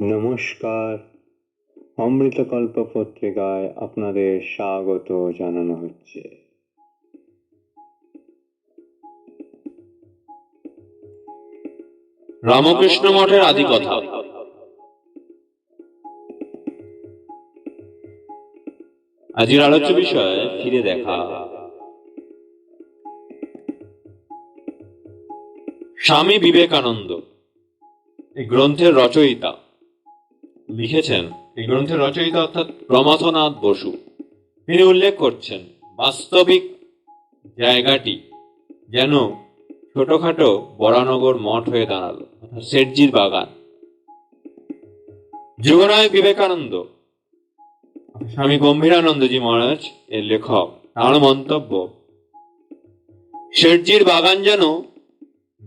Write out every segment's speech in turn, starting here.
নমস্কার। অমৃতকল্প পত্রিকায় আপনাদের স্বাগত জানানো হচ্ছে। রামকৃষ্ণ মঠের আদি কথা আজকের আলোচ্য বিষয় ফিরে দেখা। স্বামী বিবেকানন্দ। এই গ্রন্থের রচয়িতা। লিখেছেন এই গ্রন্থের রচয়িতা অর্থাৎ প্রমথনাথ বসু। তিনি উল্লেখ করছেন, বাস্তবিক জায়গাটি যেন ছোটখাটো বরানগর মঠ হয়ে দাঁড়াল, অর্থাৎ শেঠজির বাগান। যুগনায় বিবেকানন্দ, স্বামী গম্ভীরানন্দজি মহারাজ, এর লেখক, তার মন্তব্য, শেঠজির বাগান যেন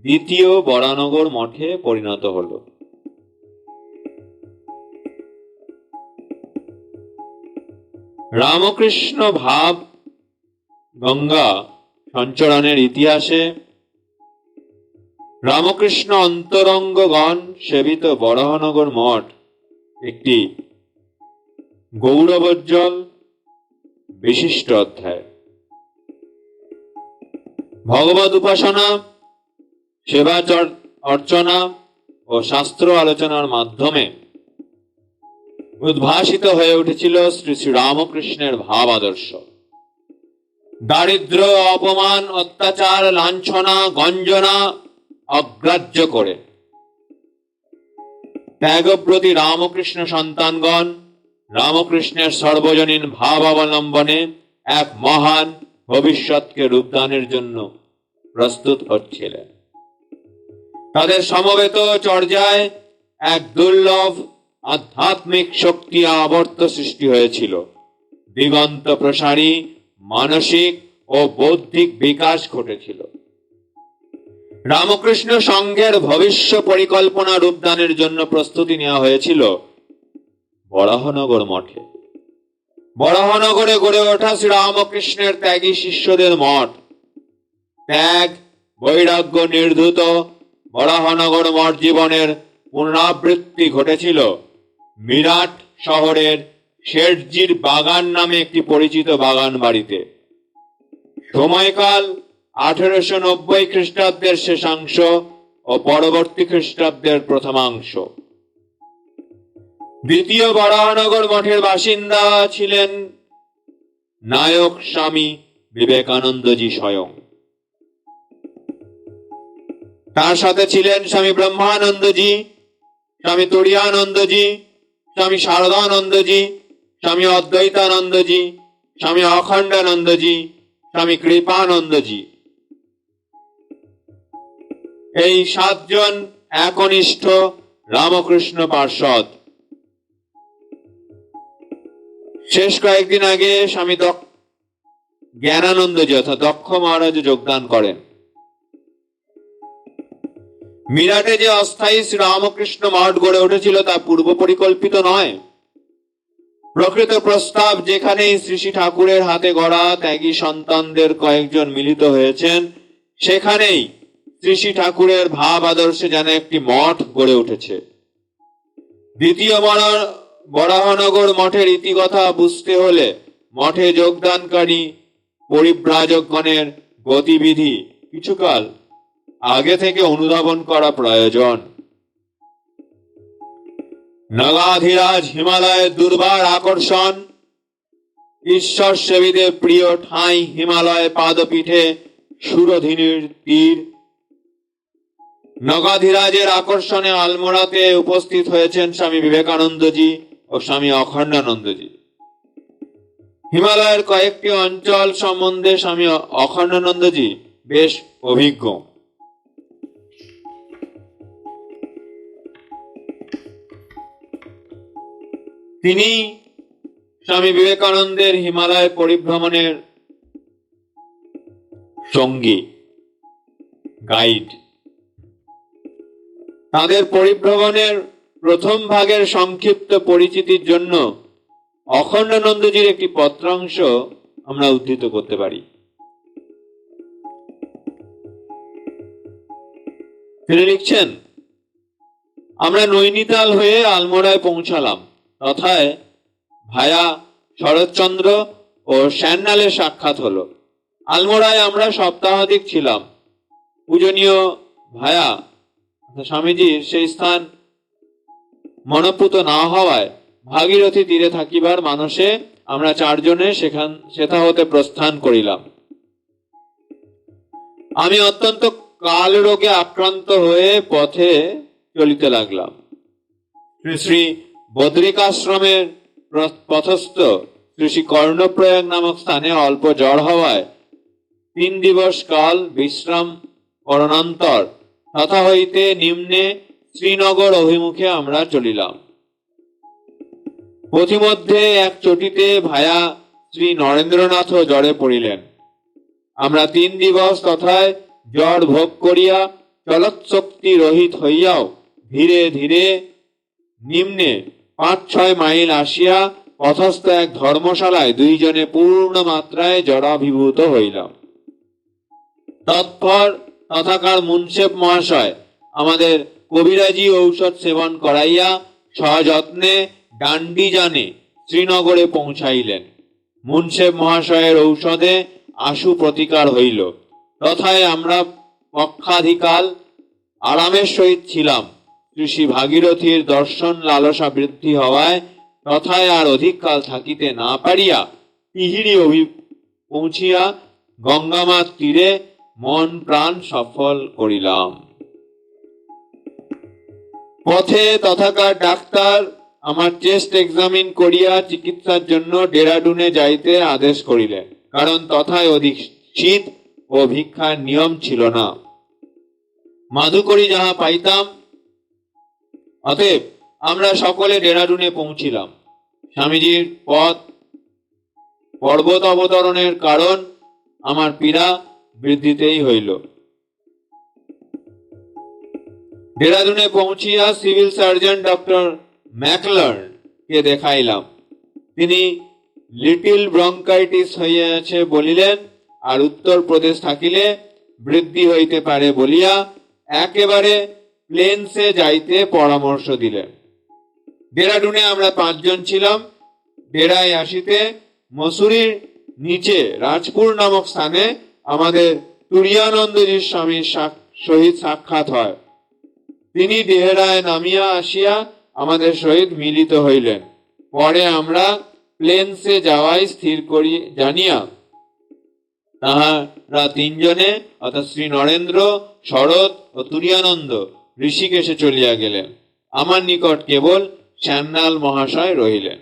দ্বিতীয় বরানগর মঠে পরিণত হলো। রামকৃষ্ণ ভাব গঙ্গা সঞ্চরণের ইতিহাসে রামকৃষ্ণ অন্তরঙ্গগণ সেবিত বরাহনগর মঠ একটি গৌরবোজ্জ্বল বিশিষ্ট অধ্যায়। ভগবত উপাসনা সেবা অর্চনা ও শাস্ত্র আলোচনার মাধ্যমে উদ্ভাসিত হয়ে উঠেছিল শ্রী শ্রী রামকৃষ্ণের ভাব আদর্শ দারিদ্র, অপমান, অত্যাচার, লাঞ্ছনা, গঞ্জনা অগ্রাহ্য করে। ত্যাগব্রতী রামকৃষ্ণ সন্তানগণ রামকৃষ্ণের সর্বজনীন ভাব অবলম্বনে এক মহান ভবিষ্যৎকে রূপদানের জন্য প্রস্তুত হচ্ছিলেন। তাদের সমবেত চর্যায় এক দুর্লভ আধ্যাত্মিক শক্তি আবর্ত সৃষ্টি হয়েছিল। দিগন্ত প্রসারী মানসিক ও বৌদ্ধিক বিকাশ ঘটেছিল। রামকৃষ্ণ সংঘের ভবিষ্য পরিকল্পনা রূপদানের জন্য প্রস্তুতি নেওয়া হয়েছিল বরাহনগর মঠে। বরাহনগরে গড়ে ওঠা শ্রী রামকৃষ্ণের ত্যাগী শিষ্যদের মঠ। ত্যাগ, বৈরাগ্য, নির্ধুত বরাহনগর মঠ জীবনের পুনরাবৃত্তি ঘটেছিল। মিরাট শহরের শেঠজির বাগান নামে একটি পরিচিত বাগান বাড়িতে। সময়কাল আঠেরোশো নব্বই খ্রিস্টাব্দের শেষাংশ ও পরবর্তী খ্রিস্টাব্দের প্রথমাংশ। দ্বিতীয় বরাহনগর মঠের বাসিন্দা ছিলেন নায়ক স্বামী বিবেকানন্দজি স্বয়ং। তার সাথে ছিলেন স্বামী ব্রহ্মানন্দজি, স্বামী তুরিয়ানন্দজি স্বামী শারদানন্দজি, স্বামী অদ্বৈতানন্দজি, স্বামী অখণ্ডানন্দজি, স্বামী কৃপানন্দজি। এই সাতজন একনিষ্ঠ রামকৃষ্ণ পার্ষদ। শেষ কয়েকদিন আগে স্বামী জ্ঞানানন্দজি অর্থাৎ দক্ষ মহারাজ যোগদান করেন। মিরাটে যে অস্থায়ী শ্রী রামকৃষ্ণ মঠ গড়ে উঠেছিল তা পূর্ব পরিকল্পিত নয়। প্রকৃত প্রস্তাব যেখানেই শ্রী শ্রী ঠাকুরের হাতে গড়া ত্যাগী সন্তানদের কয়েকজন মিলিত হয়েছেন, সেখানেই শ্রী শ্রী ঠাকুরের ভাব আদর্শে যেন একটি মঠ গড়ে উঠেছে। দ্বিতীয় বরা- বরাহনগর মঠের ইতিকথা বুঝতে হলে মঠে যোগদানকারী পরিব্রাজকগণের গতিবিধি কিছুকাল আগে থেকে অনুধাবন করা প্রয়োজন। নগাধিরাজ হিমালয়ের দুর্বার আকর্ষণ। ঈশ্বর সেবীদের প্রিয় ঠাঁই হিমালয় পাদপীঠে সুরধিনীর তীর। নগাধিরাজের আকর্ষণে আলমোড়াতে উপস্থিত হয়েছেন স্বামী বিবেকানন্দজি ও স্বামী অখণ্ডানন্দজি। হিমালয়ের কয়েকটি অঞ্চল সম্বন্ধে স্বামী অখণ্ডানন্দজি বেশ অভিজ্ঞ। তিনি স্বামী বিবেকানন্দের হিমালয় পরিভ্রমণের সঙ্গী গাইড তাদের পরিভ্রমণের প্রথম ভাগের সংক্ষিপ্ত পরিচিতির জন্য অখণ্ডানন্দজির একটি পত্রাংশ আমরা উদ্ধৃত করতে পারি। তিনি লিখছেন, আমরা নৈনিতাল হয়ে আলমোড়ায় পৌঁছালাম। তথায় ভায়া শরৎচন্দ্র ও স্যান্নালের সাক্ষাৎ হলো। আলমোড়ায় আমরা সপ্তাহাধিক ছিলাম। পূজনীয় ভায়া স্বামীজির সেই স্থান মনপুত না হওয়ায় ভাগীরথী তীরে থাকিবার মানুষে আমরা চারজনে সেখান সেথা হতে প্রস্থান করিলাম। আমি অত্যন্ত কাল রোগে আক্রান্ত হয়ে পথে চলিতে লাগলাম। শ্রী শ্রী বদ্রিকাশ্রমের পথস্থ শ্রী কর্ণপ্রয়াগ নামক স্থানে অল্প জ্বর হওয়ায় তিন দিবস কাল বিশ্রাম করণান্তর তথা হইতে নিম্নে শ্রীনগর অভিমুখে আমরা চলিলাম। পথিমধ্যে এক চটিতে ভায়া শ্রী নরেন্দ্রনাথ জ্বরে পড়িলেন। আমরা তিন দিবস তথায় জ্বর ভোগ করিয়া চলৎশক্তি রহিত হইয়াও ধীরে ধীরে নিম্নে পাঁচ ছয় মাইল আসিয়া পথস্থ এক ধর্মশালায় দুইজনে পূর্ণ মাত্রায় জড়াভিভূত হইলাম। তৎপর তথাকার মুন্সেফ মহাশয় আমাদের কবিরাজি ঔষধ সেবন করাইয়া সযত্নে ডান্ডি জানে শ্রীনগরে পৌঁছাইলেন। মুন্সেফ মহাশয়ের ঔষধে আশু প্রতিকার হইল। তথায় আমরা পক্ষাধিকাল আরামের সহিত ছিলাম। ঋষি ভাগীরথীর দর্শন লালসা বৃদ্ধি হওয়ায় তথায় আর অধিক কাল থাকিতে না পারিয়া তিহিরি অভি পৌঁছিয়া গঙ্গামার তীরে মন প্রাণ সফল করিলাম। পথে তথাকার ডাক্তার আমার চেস্ট এক্সামিন করিয়া চিকিৎসার জন্য ডেরাডুনে যাইতে আদেশ করিলেন, কারণ তথায় অধিক শীত ও ভিক্ষার নিয়ম ছিল না। মাধুকরী যাহা পাইতাম অতএব আমরা সকলে ডেরাডুনে পৌঁছিলাম। স্বামীজির পথ, পর্বত অবতরণের কারণ আমার পীড়া বৃদ্ধিতেই হইল। দেরাদুনে পৌঁছিয়া সিভিল সার্জন ডক্টর ম্যাকলার্ন কে দেখাইলাম। তিনি লিটিল ব্রঙ্কাইটিস হইয়াছে বলিলেন, আর উত্তর প্রদেশ থাকিলে বৃদ্ধি হইতে পারে বলিয়া একেবারে প্লেনসে যাইতে পরামর্শ দিলেন। ডেরাডুনে আমরা পাঁচজন ছিলাম। ডেরায় আসিতে মসুরির নিচে রাজপুর নামক স্থানে আমাদের তুরিয়ানন্দজির স্বামীর সহিত সাক্ষাৎ হয়। তিনি দেহরায় নামিয়া আসিয়া আমাদের সহিত মিলিত হইলেন। পরে আমরা প্লেনসে যাওয়াই স্থির করি, জানিয়া তাহারা তিনজনে, অর্থাৎ শ্রী নরেন্দ্র, শরৎ ও তুরিয়ানন্দ ঋষিকেশে চলিয়া গেলেন। আমার নিকট কেবল শ্যান্নাল মহাশয় রহিলেন।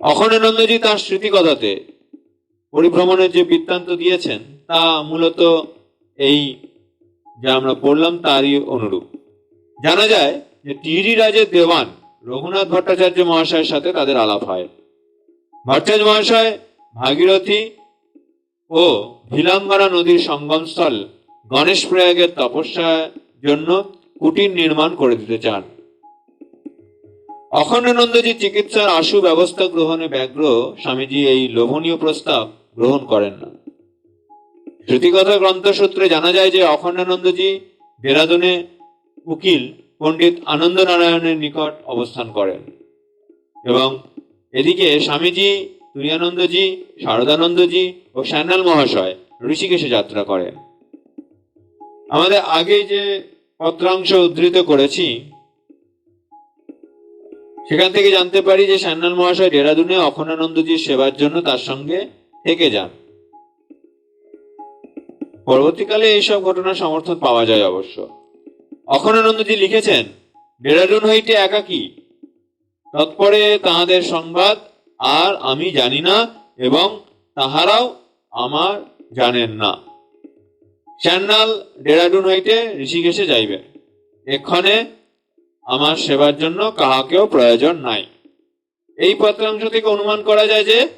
অখণ্ডানন্দজি তার স্মৃতিকথাতে পরিভ্রমণের যে বৃত্তান্ত দিয়েছেন, তা মূলত এই যা আমরা পড়লাম তারই অনুরূপ। জানা যায় যে টিরি রাজের দেওয়ান রঘুনাথ ভট্টাচার্য মহাশয়ের সাথে তাদের আলাপ হয়। ভট্টাচার্য মহাশয় ভাগীরথী ও ভিলাঙ্গনা নদীর সঙ্গমস্থল গণেশ প্রয়াগের তপস্যার জন্য কুটির নির্মাণ করে দিতে চান। অখণ্ডানন্দজি চিকিৎসার আশু ব্যবস্থা গ্রহণে ব্যগ্র স্বামীজি এই লোভনীয় প্রস্তাব গ্রহণ করেন না। শ্রুতিকথা গ্রন্থসূত্রে জানা যায় যে অখণ্ডানন্দজি দেরাদুনে উকিল পণ্ডিত আনন্দ নারায়ণের নিকট অবস্থান করেন এবং এদিকে স্বামীজি তুরিয়ানন্দজি, শারদানন্দজি ও শ্যানাল মহাশয় ঋষিকেশে যাত্রা করেন। আমাদের আগে যে পত্রাংশ উদ্ধৃত করেছি, সেখান থেকে জানতে পারি যে সান্নাল মহাশয় দেরাদুনে অখণ্ডানন্দজির সেবার জন্য তার সঙ্গে থেকে যান। পরবর্তীকালে এইসব ঘটনার সমর্থন পাওয়া যায় অবশ্য। অখণ্ডানন্দজি লিখেছেন, দেরাদুন হইতে একাকী। তৎপরে তাহাদের সংবাদ আর আমি জানি না এবং তাহারাও আমার জানেন না। শ্যান্নাল ডেরাডুন হইতে ঋষিকেশে যাইবে। এক্ষণে আমার সেবার জন্য কাহাকেও প্রয়োজন নাই। এই পত্রাংশ থেকে অনুমান করা যায় যে,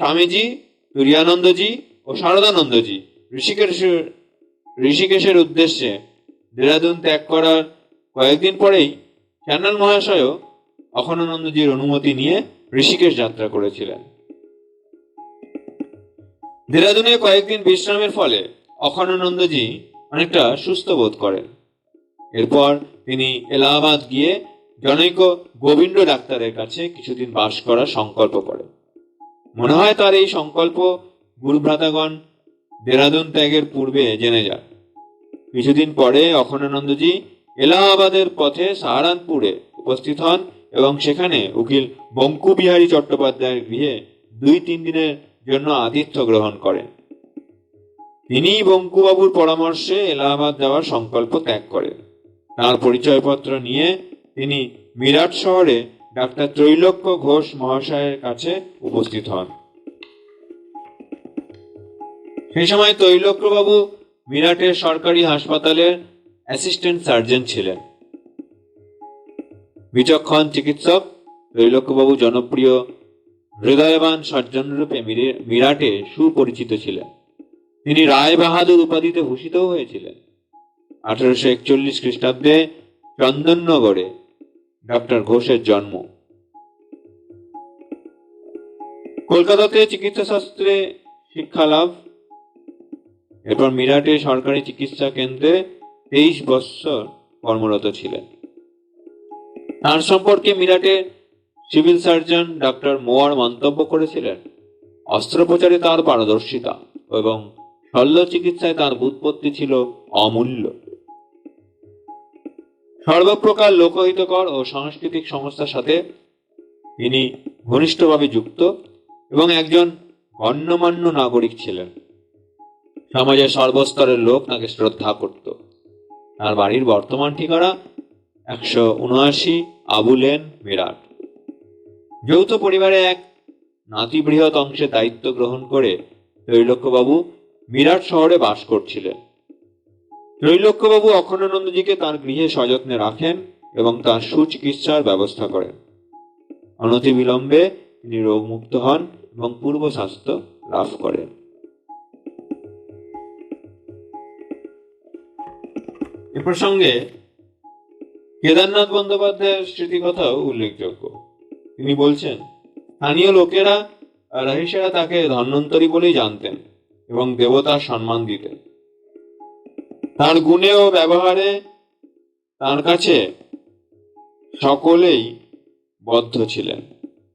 স্বামীজি, তুরিয়ানন্দজি ও শারদানন্দজি ঋষিকেশের ঋষিকেশের উদ্দেশ্যে দেরাদুন ত্যাগ করার কয়েকদিন পরেই শ্যানাল মহাশয়ও অখণ্ডানন্দজির অনুমতি নিয়ে ঋষিকেশ যাত্রা করেছিলেন। দেরাদুনে কয়েকদিন বিশ্রামের ফলে অখণ্ডানন্দজি অনেকটা সুস্থ বোধ করেন। এরপর তিনি এলাহাবাদ গিয়ে জনৈক গোবিন্দ ডাক্তারের কাছে কিছুদিন বাস করার সংকল্প করেন। মনে হয় তার এই সংকল্প গুরুভ্রাতাগণ দেরাদুন ত্যাগের পূর্বে জেনে যান কিছুদিন পরে অখণ্ডানন্দজি এলাহাবাদের পথে সাহারানপুরে উপস্থিত হন এবং সেখানে উকিল বঙ্কুবিহারী চট্টোপাধ্যায়ের গৃহে দুই তিন দিনের জন্য আতিথ্য গ্রহণ করেন। তিনি বঙ্কুবাবুর পরামর্শে এলাহাবাদ যাওয়ার সংকল্প ত্যাগ করেন। তার পরিচয়পত্র নিয়ে তিনি মিরাট শহরে ডাক্তার ত্রৈলোক্য ঘোষ মহাশয়ের কাছে উপস্থিত হন। সেই সময় তৈলক্যবাবু মিরাটের সরকারি হাসপাতালের অ্যাসিস্ট্যান্ট সার্জন ছিলেন। বিচক্ষণ চিকিৎসক তৈলক্যবাবু জনপ্রিয় হৃদয়বান সজ্জন রূপে মিরাটে সুপরিচিত ছিলেন। তিনি রায় বাহাদুর উপাধিতে ভূষিত হয়েছিলেন। আঠারোশো একচল্লিশ খ্রিস্টাব্দে চন্দননগরে ডক্টর ঘোষের জন্ম। কলকাতাতে চিকিৎসা শাস্ত্রে শিক্ষা লাভ, এরপর মিরাটে সরকারি চিকিৎসা কেন্দ্রে তেইশ বৎসর কর্মরত ছিলেন। তার সম্পর্কে মিরাটে সিভিল সার্জন ডক্টর মোয়ার মন্তব্য করেছিলেন। অস্ত্রোপচারে তার পারদর্শিতা এবং শল্য চিকিৎসায় তার বুৎপত্তি ছিল অমূল্য। সর্বপ্রকার লোকহিতকর ও সাংস্কৃতিক সংস্থার সাথে তিনি ঘনিষ্ঠভাবে যুক্ত এবং একজন গণ্যমান্য নাগরিক ছিলেন। সমাজের সর্বস্তরের লোক তাকে শ্রদ্ধা করত। তার বাড়ির বর্তমান ঠিকানা একশো উনআশি আবুলেন মিরাট। যৌথ পরিবারে এক নাতিবৃহৎ অংশে দায়িত্ব গ্রহণ করে ত্রৈলোক্যবাবু মিরাট শহরে বাস করছিলেন। ত্রৈলোক্যবাবু অখণ্ডানন্দজিকে তার গৃহে সযত্নে রাখেন এবং তার সুচিকিৎসার ব্যবস্থা করেন। অনতিবিলম্বে তিনি রোগমুক্ত হন এবং পূর্ব স্বাস্থ্য লাভ করেন। এ প্রসঙ্গে কেদারনাথ বন্দ্যোপাধ্যায়ের স্মৃতিকথাও উল্লেখযোগ্য। তিনি বলছেন, স্থানীয় লোকেরা আর তাকে ধন্বন্তরী বলেই জানতেন এবং দেবতার সম্মান দিতেন। তার গুণে ও ব্যবহারে তার কাছে সকলেই বদ্ধ ছিলেন।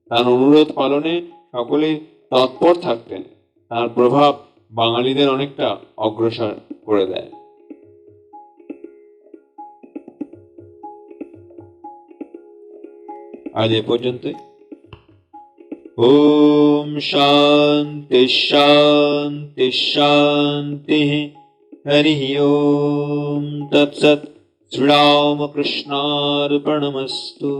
তার অনুরোধ পালনে সকলেই তৎপর থাকতেন। তার প্রভাব বাঙালিদের অনেকটা অগ্রসর করে দেয়। আজ এ পর্যন্তই ওম শান্তি শান্তি শান্তি হরি ওম তৎসৎ শ্রীরামকৃষ্ণার্পণমস্তু